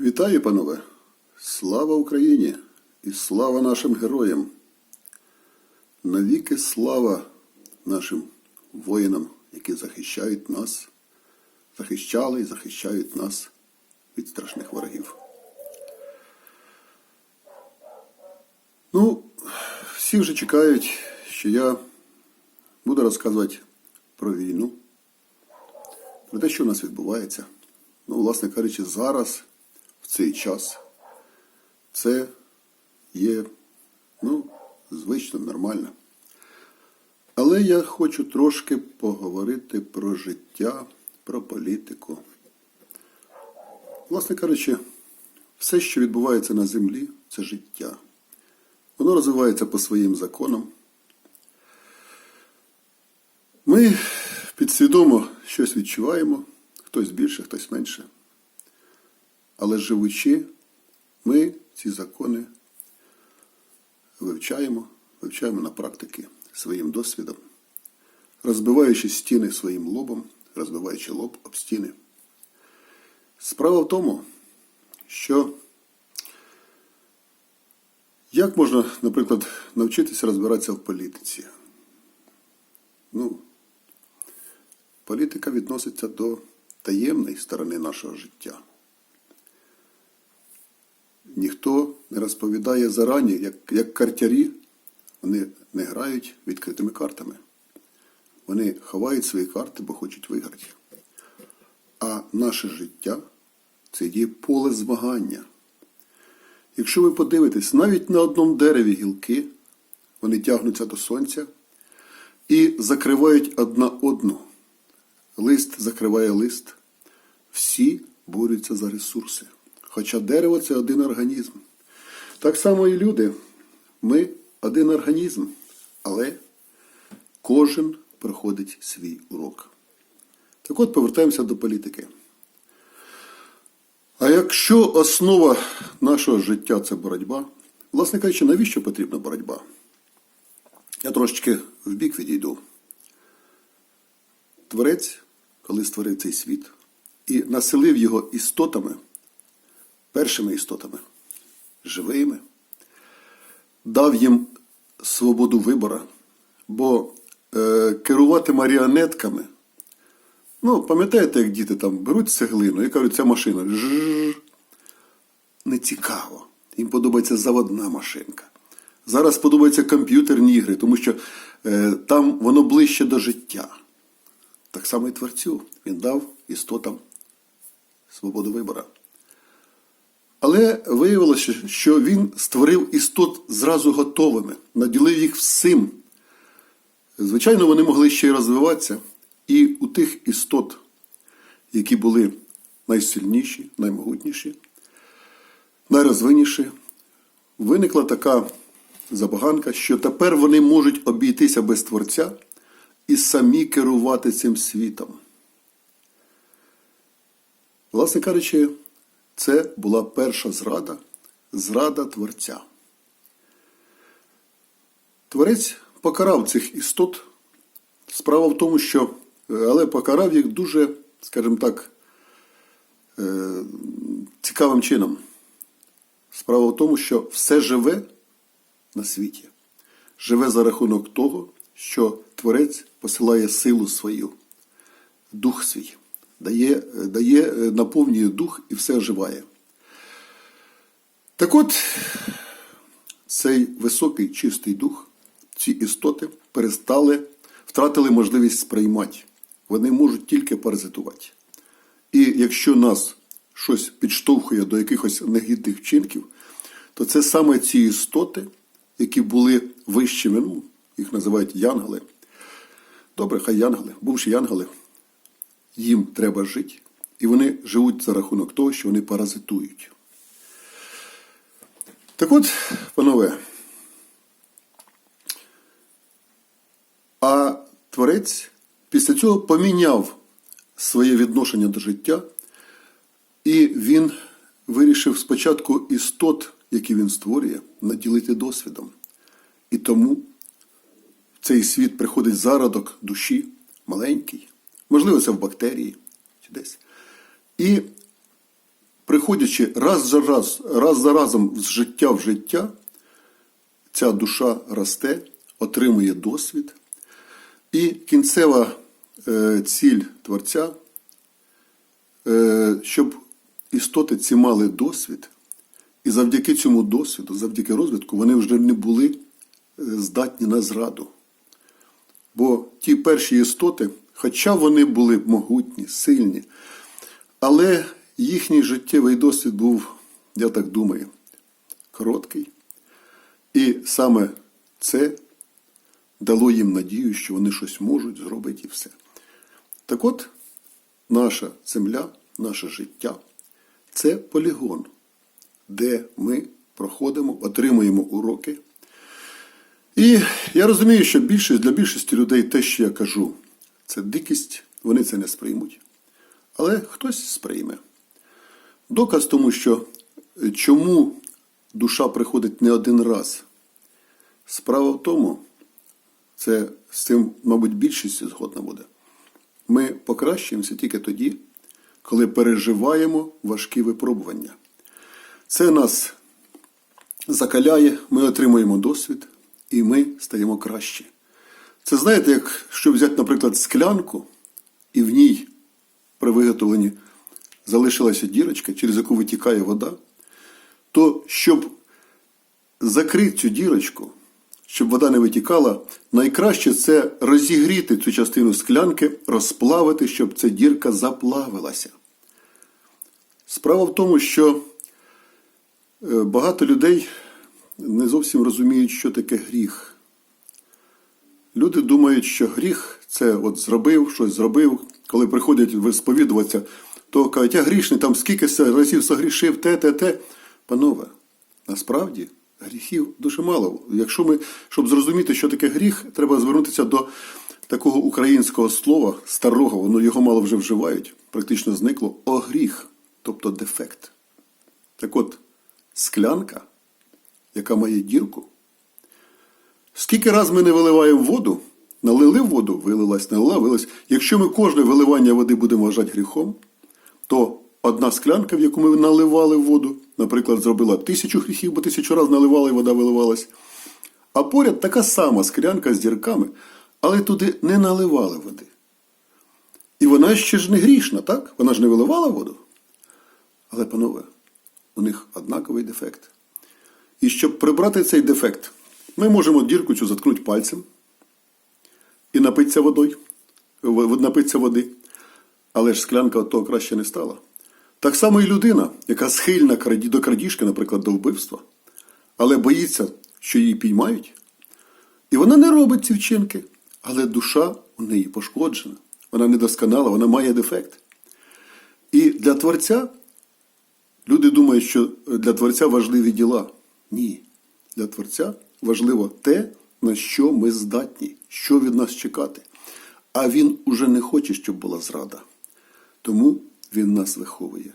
Вітаю, панове! Слава Україні і слава нашим героям! Навіки слава нашим воїнам, які захищають нас, захищали і захищають нас від страшних ворогів. Ну, всі вже чекають, що я буду розказувати про війну, про те, що у нас відбувається. Ну, власне кажучи, зараз, цей час, це є, ну, звично, нормально. Але я хочу трошки поговорити про життя, про політику. Власне кажучи, все, що відбувається на землі, це життя. Воно розвивається по своїм законам. Ми підсвідомо щось відчуваємо, хтось більше, хтось менше. Але живучи, ми ці закони вивчаємо, вивчаємо на практиці своїм досвідом, розбиваючи стіни своїм лобом, розбиваючи лоб об стіни. Справа в тому, що як можна, наприклад, навчитися розбиратися в політиці? Ну, політика відноситься до таємної сторони нашого життя. Ніхто не розповідає зарані, як, як картярі, вони не грають відкритими картами. Вони ховають свої карти, бо хочуть виграти. А наше життя це є поле змагання. Якщо ви подивитесь, навіть на одному дереві гілки, вони тягнуться до сонця і закривають одна одну. Лист закриває лист. Всі борються за ресурси. Хоча дерево це один організм. Так само і люди. Ми один організм, але кожен проходить свій урок. Так от повертаємося до політики. А якщо основа нашого життя це боротьба, власне кажучи, навіщо потрібна боротьба? Я трошечки в бік відійду. Творець, коли створив цей світ і населив його істотами, першими істотами, живими, дав їм свободу вибору, бо е, керувати маріонетками. Ну, пам'ятаєте, як діти там беруть цеглину і кажуть, ця машина жжж. Не цікаво. Їм подобається заводна машинка. Зараз подобаються комп'ютерні ігри, тому що е, там воно ближче до життя. Так само і творцю. Він дав істотам свободу вибору. Але виявилося, що він створив істот зразу готовими, наділив їх всім. Звичайно, вони могли ще й розвиватися. І у тих істот, які були найсильніші, наймогутніші, найрозвиніші, виникла така забаганка, що тепер вони можуть обійтися без Творця і самі керувати цим світом. Власне кажучи, це була перша зрада, зрада Творця. Творець покарав цих істот. Справа в тому, що але покарав їх дуже, скажімо так, е, цікавим чином. Справа в тому, що все живе на світі, живе за рахунок того, що Творець посилає силу свою, дух свій, дає, дає, наповнює дух і все оживає. Так от, цей високий чистий дух, ці істоти перестали, втратили можливість сприймати вони можуть тільки паразитувати. І якщо нас щось підштовхує до якихось негідних вчинків, то це саме ці істоти, які були вищими, ну, їх називають янголи. Добре, хай янголи, бувши янголи, їм треба жити, і вони живуть за рахунок того, що вони паразитують. Так от, панове, а творець Після цього поміняв своє відношення до життя, і він вирішив спочатку істот, які він створює, наділити досвідом. І тому в цей світ приходить зародок душі маленький, можливо, це в бактерії чи десь. І приходячи раз за раз, раз за разом з життя в життя, ця душа росте, отримує досвід. І кінцева е, ціль Творця, е, щоб істоти ці мали досвід, і завдяки цьому досвіду, завдяки розвитку, вони вже не були е, здатні на зраду. Бо ті перші істоти, хоча вони були могутні, сильні, але їхній життєвий досвід був, я так думаю, короткий. І саме це дало їм надію, що вони щось можуть зробити і все. Так от, наша земля, наше життя це полігон, де ми проходимо, отримуємо уроки. І я розумію, що більшість, для більшості людей те, що я кажу, це дикість, вони це не сприймуть. Але хтось сприйме. Доказ тому, що е, чому душа приходить не один раз. Справа в тому, це з цим, мабуть, більшість згодна буде. Ми покращуємося тільки тоді, коли переживаємо важкі випробування. Це нас закаляє, ми отримуємо досвід і ми стаємо краще. Це знаєте, як що взяти, наприклад, склянку, і в ній при виготовленні залишилася дірочка, через яку витікає вода, то щоб закрити цю дірочку, щоб вода не витікала, найкраще це розігріти цю частину склянки, розплавити, щоб ця дірка заплавилася. Справа в тому, що е, багато людей не зовсім розуміють, що таке гріх. Люди думають, що гріх це от зробив, щось зробив. Коли приходять сповідуватися, то кажуть, я грішний, там скільки разів согрішив, те, те, те. Панове, насправді гріхів дуже мало. Якщо ми, щоб зрозуміти, що таке гріх, треба звернутися до такого українського слова, старого, воно його мало вже вживають, практично зникло, огріх, тобто дефект. Так от, склянка, яка має дірку, Скільки раз ми не виливаємо воду, налили воду, вилилась, налила, вилилась. Якщо ми кожне виливання води будемо вважати гріхом, то одна склянка, в яку ми наливали воду, наприклад, зробила тисячу гріхів, бо тисячу разів наливали і вода виливалась. А поряд така сама склянка з дірками, але туди не наливали води. І вона ще ж не грішна, так? Вона ж не виливала воду. Але, панове, у них однаковий дефект. І щоб прибрати цей дефект, ми можемо дірку цю заткнути пальцем і напитися водою, напитися води. Але ж склянка від того краще не стала. Так само і людина, яка схильна до крадіжки, наприклад, до вбивства, але боїться, що її піймають. І вона не робить ці вчинки, але душа у неї пошкоджена. Вона недосконала, вона має дефект. І для Творця Люди думають, що для Творця важливі діла. Ні. Для Творця важливо те, на що ми здатні, що від нас чекати. А він уже не хоче, щоб була зрада. Тому він нас виховує.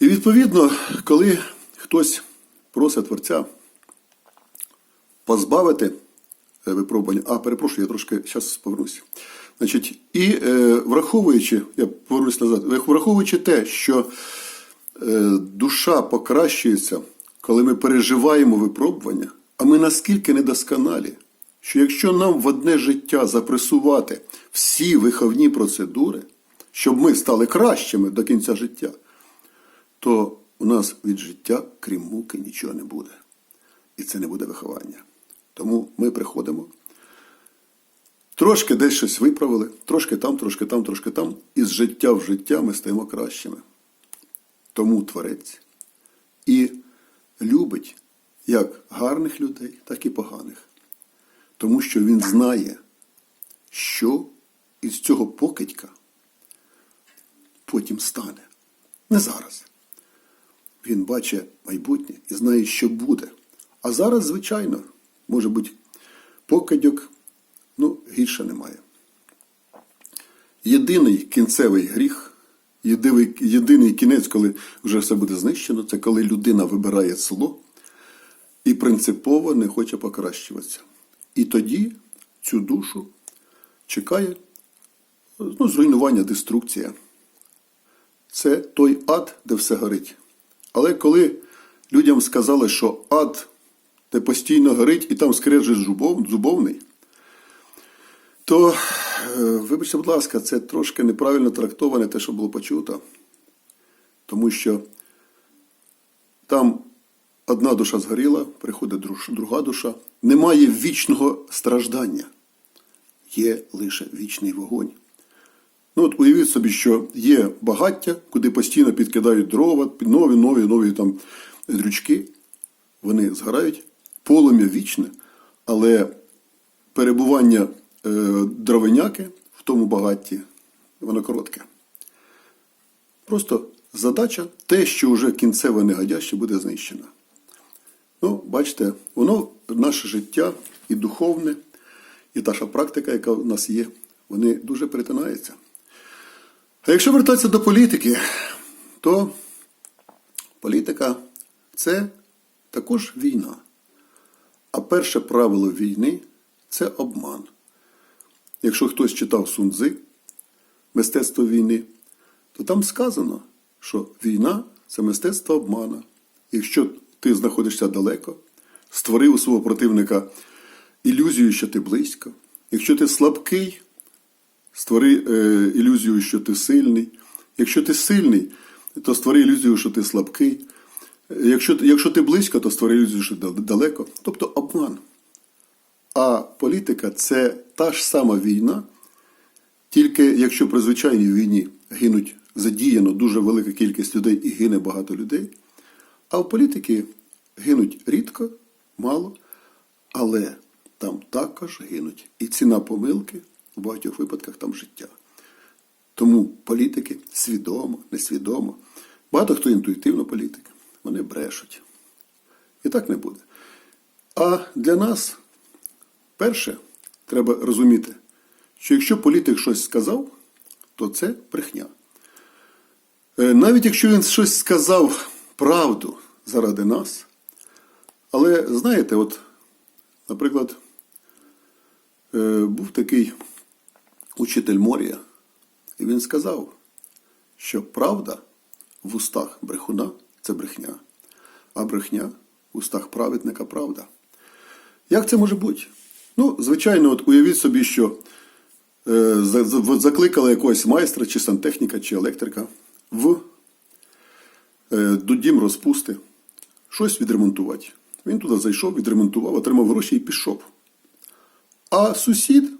І відповідно, коли хтось просить Творця позбавити е, випробування. А, перепрошую, я трошки зараз повернуся. Значить, і е, враховуючи, я повернусь назад, враховуючи те, що е, душа покращується, коли ми переживаємо випробування, а ми наскільки недосконалі, що якщо нам в одне життя запресувати всі виховні процедури, щоб ми стали кращими до кінця життя, то у нас від життя, крім муки, нічого не буде. І це не буде виховання. Тому ми приходимо. Трошки десь щось виправили, трошки там, трошки там, трошки там. І з життя в життя ми стаємо кращими. Тому творець і любить як гарних людей, так і поганих. Тому що він знає, що із цього покидька потім стане. Не зараз. Він бачить майбутнє і знає, що буде. А зараз, звичайно, може бути покидьок, ну, гірше немає. Єдиний кінцевий гріх, єдиний, єдиний кінець, коли вже все буде знищено, це коли людина вибирає зло і принципово не хоче покращуватися. І тоді цю душу чекає ну, зруйнування, деструкція. це той ад, де все горить. Але коли людям сказали, що ад де постійно горить і там скрежет зубов, зубовний, то, е, вибачте, будь ласка, це трошки неправильно трактоване те, що було почуто. Тому що там одна душа згоріла, приходить друга душа. Немає вічного страждання, є лише вічний вогонь. Ну от уявіть собі, що є багаття, куди постійно підкидають дрова, нові, нові, нові там дрючки. Вони згорають, полум'я вічне, але перебування дровиняки в тому багатті, воно коротке. Просто задача те, що вже кінцеве негодяще буде знищено. Ну, бачите, воно наше життя і духовне, і ж практика, яка в нас є, вони дуже перетинаються. А якщо вертатися до політики, то політика це також війна. А перше правило війни це обман. Якщо хтось читав Сунцзи, мистецтво війни, то там сказано, що війна це мистецтво обмана. Якщо ти знаходишся далеко, створи у свого противника ілюзію, що ти близько. Якщо ти слабкий, створи е, ілюзію, що ти сильний. Якщо ти сильний, то створи ілюзію, що ти слабкий. Якщо, якщо ти близько, то створи ілюзію, що ти далеко. Тобто обман. А політика це та ж сама війна, тільки якщо при звичайній війні гинуть задіяно дуже велика кількість людей і гине багато людей, а в політики гинуть рідко, мало, але там також гинуть. І ціна помилки в багатьох випадках там життя. Тому політики свідомо, несвідомо, багато хто інтуїтивно політик, вони брешуть. І так не буде. А для нас перше треба розуміти, що якщо політик щось сказав, то це брехня. Е, Навіть якщо він щось сказав правду заради нас, але знаєте, от, наприклад, е, був такий учитель Морія, і він сказав, що правда в устах брехуна це брехня, а брехня в устах праведника правда. Як це може бути? Ну, звичайно, от уявіть собі, що е, за- за- закликали якогось майстра, чи сантехніка, чи електрика в е, дім розпусти, щось відремонтувати. Він туди зайшов, відремонтував, отримав гроші і пішов. А сусід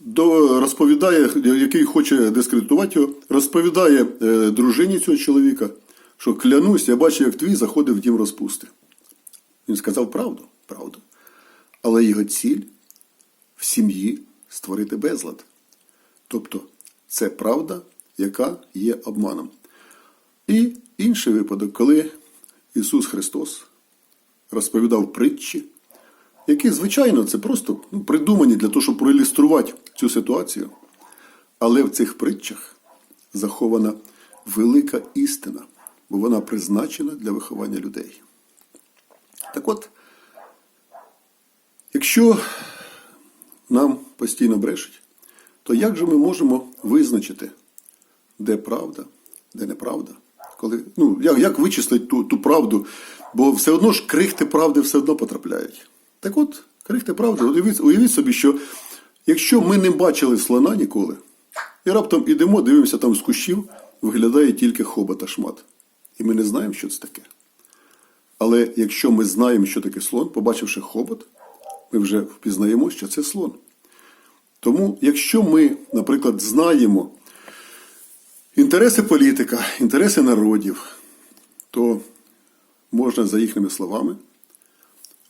до, розповідає, який хоче дискредитувати його, розповідає е, дружині цього чоловіка, що клянусь, я бачив, як твій заходив в дім розпусти. Він сказав правду, правду. Але його ціль в сім'ї створити безлад. Тобто це правда, яка є обманом. І інший випадок, коли Ісус Христос розповідав притчі, які, звичайно, це просто ну, придумані для того, щоб проілюструвати цю ситуацію. Але в цих притчах захована велика істина, бо вона призначена для виховання людей. Так от, якщо нам постійно брешуть, то як же ми можемо визначити, де правда, де неправда? Коли, ну, як, як вичислити ту, ту правду? Бо все одно ж крихти правди все одно потрапляють. Так от, крихти правди, уявіть, уявіть собі, що якщо ми не бачили слона ніколи, і раптом ідемо, дивимося там з кущів, виглядає тільки хобота шмат. І ми не знаємо, що це таке. Але якщо ми знаємо, що таке слон, побачивши хобот, ми вже впізнаємо, що це слон. Тому, якщо ми, наприклад, знаємо інтереси політика, інтереси народів, то можна за їхніми словами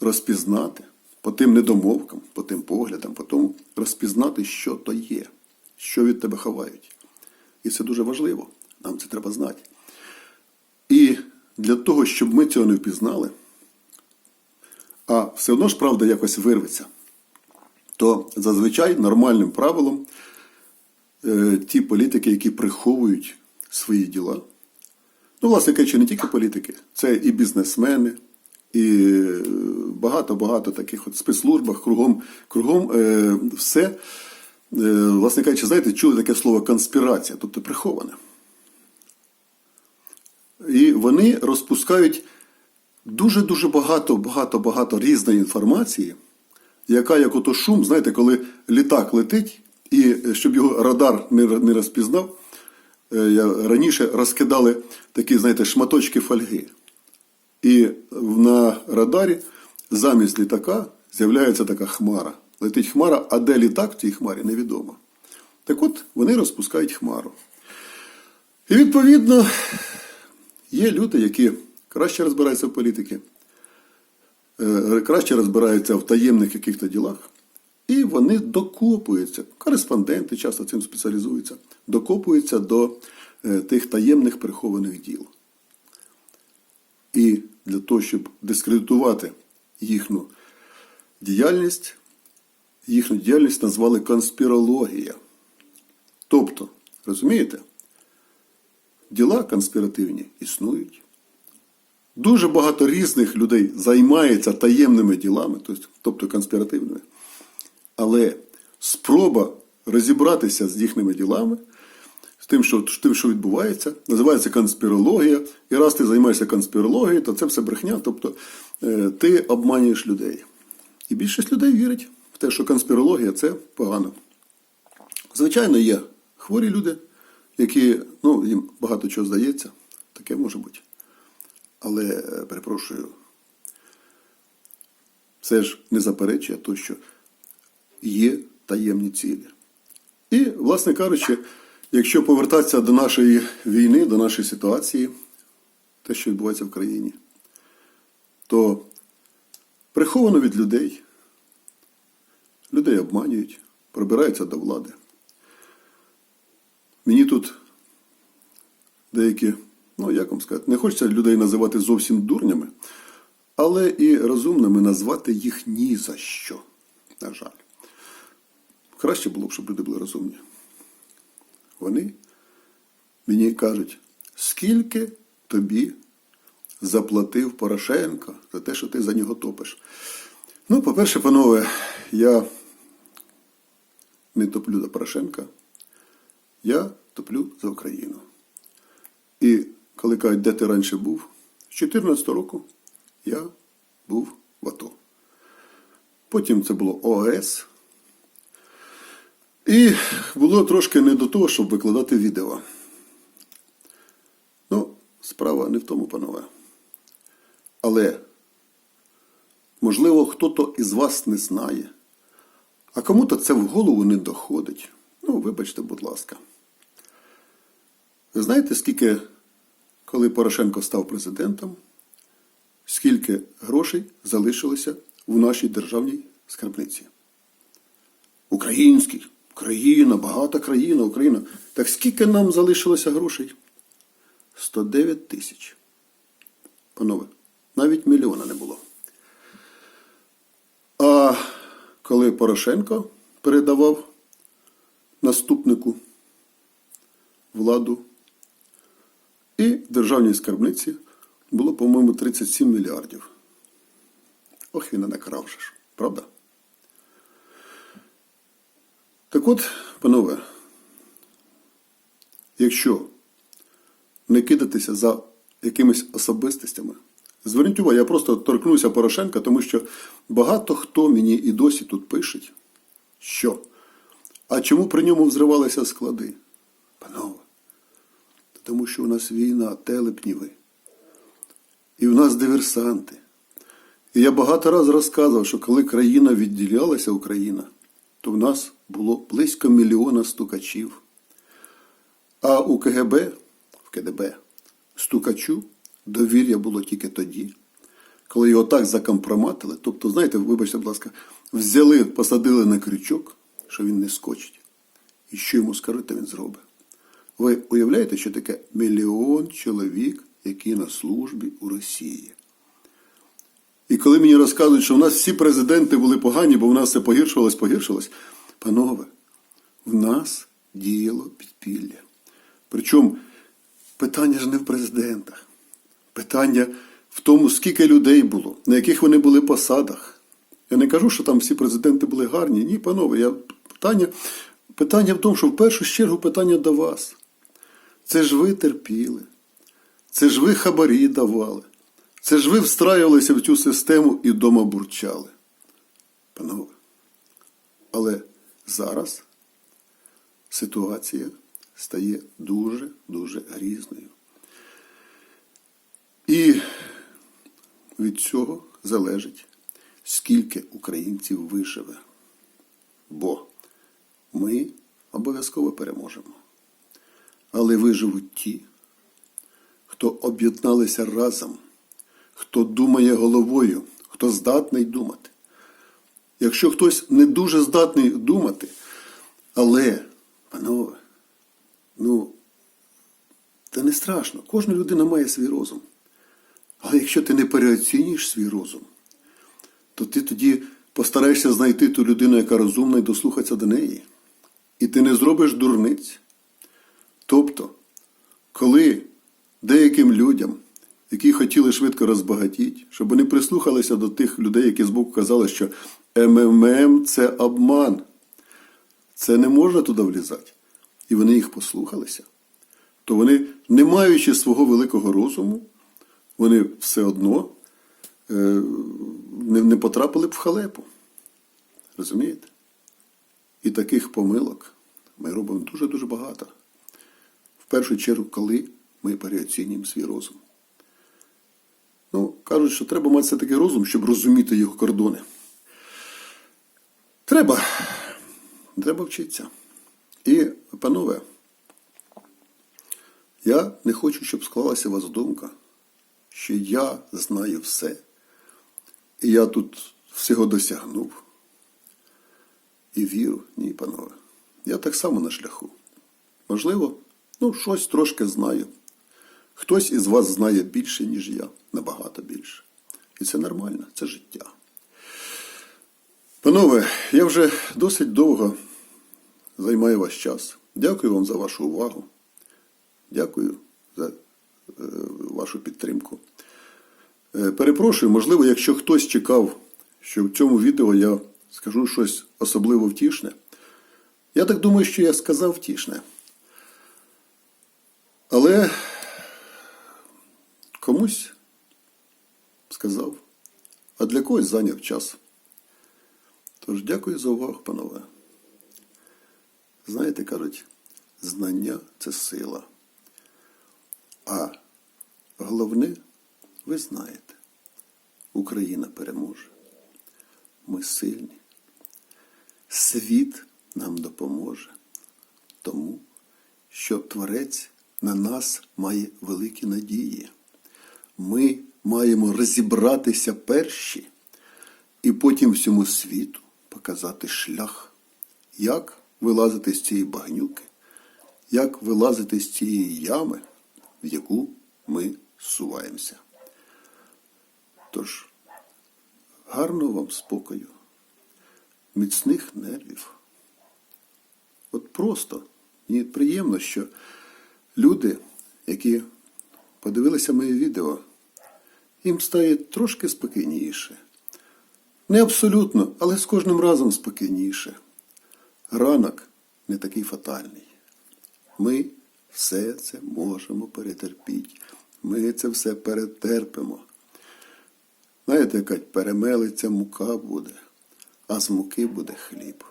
розпізнати по тим недомовкам, по тим поглядам, по тому розпізнати, що то є, що від тебе ховають. І це дуже важливо. Нам це треба знати. І для того, щоб ми цього не впізнали, а все одно ж правда якось вирветься, то зазвичай нормальним правилом е, ті політики, які приховують свої діла, ну, власне кажучи, не тільки політики, це і бізнесмени, і е, багато-багато таких от спецслужбах, кругом, кругом е, все, власне кажучи, знаєте, чули таке слово конспірація, тобто приховане. І вони розпускають дуже-дуже багато, багато, багато різної інформації, яка як ото шум, знаєте, коли літак летить, і е, щоб його радар не, не розпізнав, е, я раніше розкидали такі, знаєте, шматочки фольги. І на радарі замість літака з'являється така хмара. Летить хмара, а де літак в цій хмарі невідомо. Так от вони розпускають хмару. І відповідно є люди, які краще розбираються в політиці, е, краще розбираються в таємних яких-то ділах, і вони докопуються. Кореспонденти часто цим спеціалізуються, докопуються до е, тих таємних прихованих діл. І для того, щоб дискредитувати їхню діяльність, їхню діяльність назвали конспірологія. Тобто, розумієте, діла конспіративні існують. Дуже багато різних людей займається таємними ділами, тобто- тобто конспіративними. Але спроба розібратися з їхніми ділами, з тим, що, з тим, що відбувається, називається конспірологія. І раз ти займаєшся конспірологією, то це все брехня, тобто е, ти обманюєш людей. І більшість людей вірить в те, що конспірологія це погано. Звичайно, є хворі люди, які, ну, їм багато чого здається, таке може бути. Але, е, перепрошую, це ж не заперечує то, що є таємні цілі. І, власне кажучи, якщо повертатися до нашої війни, до нашої ситуації, те, що відбувається в країні, то приховано від людей, людей обманюють, пробираються до влади. Мені тут деякі, ну як вам сказати, не хочеться людей називати зовсім дурнями, але і розумними назвати їх ні за що. На жаль. Краще було б, щоб люди були розумні. Вони мені кажуть, скільки тобі заплатив Порошенко за те, що ти за нього топиш. Ну, по-перше, панове, я не топлю за Порошенка, я топлю за Україну. І коли кажуть, де ти раніше був, з 2014 року я був в АТО. Потім це було ОАС. І було трошки не до того, щоб викладати відео. Ну, справа не в тому, панове. Але, можливо, хто-то із вас не знає, а кому-то це в голову не доходить. Ну, вибачте, будь ласка. Ви знаєте, скільки, коли Порошенко став президентом, скільки грошей залишилося в нашій державній скарбниці? Український. Країна, багата країна, Україна. Так скільки нам залишилося грошей? 109 тисяч. Панове, навіть мільйона не було. А коли Порошенко передавав наступнику владу, і в державній скарбниці було, по-моєму, 37 мільярдів. Ох, він і накрав же ж, правда? Так от, панове, якщо не кидатися за якимись особистостями, зверніть увагу, я просто торкнуся Порошенка, тому що багато хто мені і досі тут пише, що. А чому при ньому взривалися склади? Панове, тому що у нас війна, телепніви. І в нас диверсанти. І я багато разів розказував, що коли країна відділялася, Україна, то в нас було близько мільйона стукачів. А у КГБ, в КДБ, стукачу довір'я було тільки тоді, коли його так закомпроматили. Тобто, знаєте, вибачте, будь ласка, взяли, посадили на крючок, що він не скочить. І що йому скажуть, то він зробить. Ви уявляєте, що таке мільйон чоловік, які на службі у Росії? І коли мені розказують, що в нас всі президенти були погані, бо в нас все погіршувалось, погіршилось, панове, в нас діяло підпілля. Причому питання ж не в президентах. Питання в тому, скільки людей було, на яких вони були посадах. Я не кажу, що там всі президенти були гарні. Ні, панове, я питання, питання в тому, що в першу чергу питання до вас. Це ж ви терпіли. Це ж ви хабарі давали. Це ж ви встраювалися в цю систему і дома бурчали. Панове. Але зараз ситуація стає дуже-дуже грізною. І від цього залежить, скільки українців виживе. Бо ми обов'язково переможемо. Але виживуть ті, хто об'єдналися разом, хто думає головою, хто здатний думати. Якщо хтось не дуже здатний думати, але, панове, ну, це не страшно. Кожна людина має свій розум. Але якщо ти не переоцінюєш свій розум, то ти тоді постараєшся знайти ту людину, яка розумна, і дослухатися до неї. І ти не зробиш дурниць. Тобто, коли деяким людям, які хотіли швидко розбагатіти, щоб вони прислухалися до тих людей, які збоку казали, що МММ це обман, це не можна туди влізати. І вони їх послухалися, то вони, не маючи свого великого розуму, вони все одно е, не, потрапили б в халепу. Розумієте? І таких помилок ми робимо дуже-дуже багато. Першу чергу, коли ми переоцінюємо свій розум. Ну, кажуть, що треба мати все-таки розум, щоб розуміти його кордони. Треба. Треба вчитися. І, панове, я не хочу, щоб склалася у вас думка, що я знаю все, і я тут всього досягнув. І віру, ні, панове. Я так само на шляху. Можливо, ну, щось трошки знаю. Хтось із вас знає більше, ніж я, набагато більше. І це нормально, це життя. Панове, я вже досить довго займаю ваш час. Дякую вам за вашу увагу. Дякую за е, вашу підтримку. Е, перепрошую, можливо, якщо хтось чекав, що в цьому відео я скажу щось особливо втішне. Я так думаю, що я сказав втішне. Але комусь сказав, а для когось зайняв час. Тож дякую за увагу, панове. Знаєте, кажуть, знання це сила. А головне, ви знаєте, Україна переможе. Ми сильні. Світ нам допоможе, тому що Творець на нас має великі надії. Ми маємо розібратися перші і потім всьому світу показати шлях, як вилазити з цієї багнюки, як вилазити з цієї ями, в яку ми суваємося. Тож, гарного вам спокою, міцних нервів. От просто мені приємно, що люди, які подивилися моє відео, їм стає трошки спокійніше. Не абсолютно, але з кожним разом спокійніше. Ранок не такий фатальний. Ми все це можемо перетерпіти. Ми це все перетерпимо. Знаєте, яка перемелиться мука буде, а з муки буде хліб.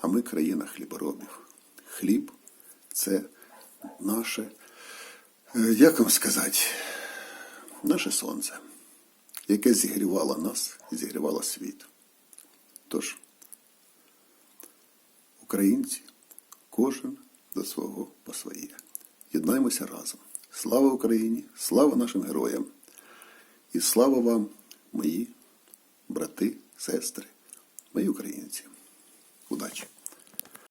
А ми країна хліборобів. Хліб це наше, е, як вам сказати, наше сонце, яке зігрівало нас і зігрівало світ. Тож, українці, кожен до свого по своє. Єднаймося разом. Слава Україні! Слава нашим героям! І слава вам, мої брати, сестри, мої українці. Удачі!